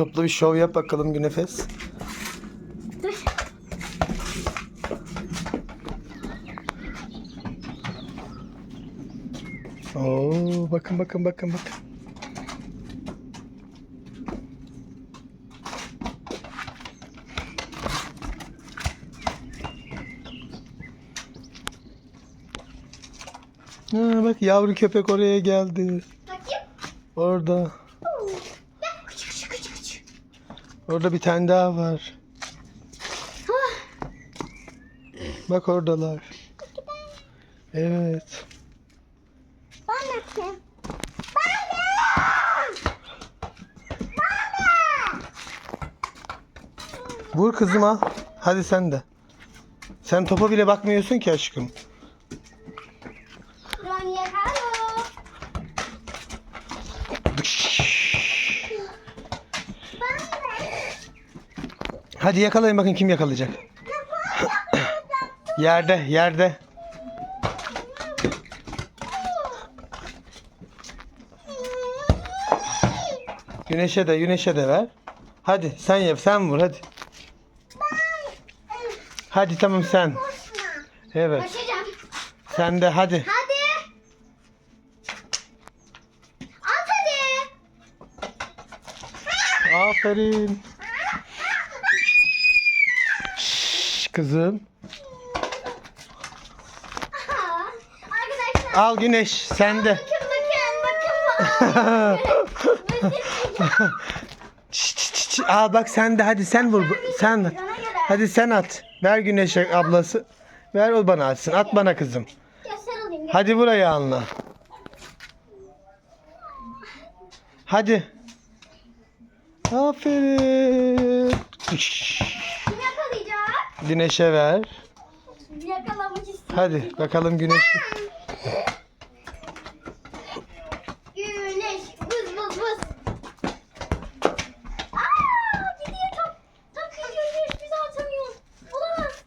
topla bir şov yap bakalım Günefes. Dur. Oo bakın bakın bakın bakın. Ha, bak yavru köpek oraya geldi. Bakayım. Orada. Orada bir tane daha var. Ah. Bak oradalar. Evet. Ben de. Vur kızım al. Hadi sen de. Sen topa bile bakmıyorsun ki aşkım. Ron yakalo. Ben de. Hadi yakalayın bakın kim yakalayacak. yerde, yerde. Güneşe de, güneşe de ver. Hadi sen yap, sen vur hadi. Hadi tamam sen. Evet. Başlayacağım. Sen de hadi. Hadi. At hadi. Aferin. Şşş, kızım. Aha. Arkadaşlar. Al güneş sen de. Bakın. Aa bak sen de hadi sen vur. Sen göre. Hadi sen at. Ver güneşe ablası. Ver o bana atsın. At bana kızım. Hadi vur ayağınla. Hadi. Aferin. Şşş. Güneşe ver. Hadi bakalım güneş. Güneş vız vız vız. Aa, gidiyor top. Top gidiyor güneş bize atamıyor. Olamaz.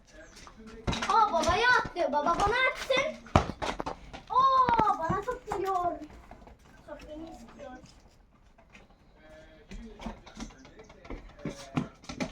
Aa babaya. Baba bana attı. Aa bana top geliyor. Top beni istiyor.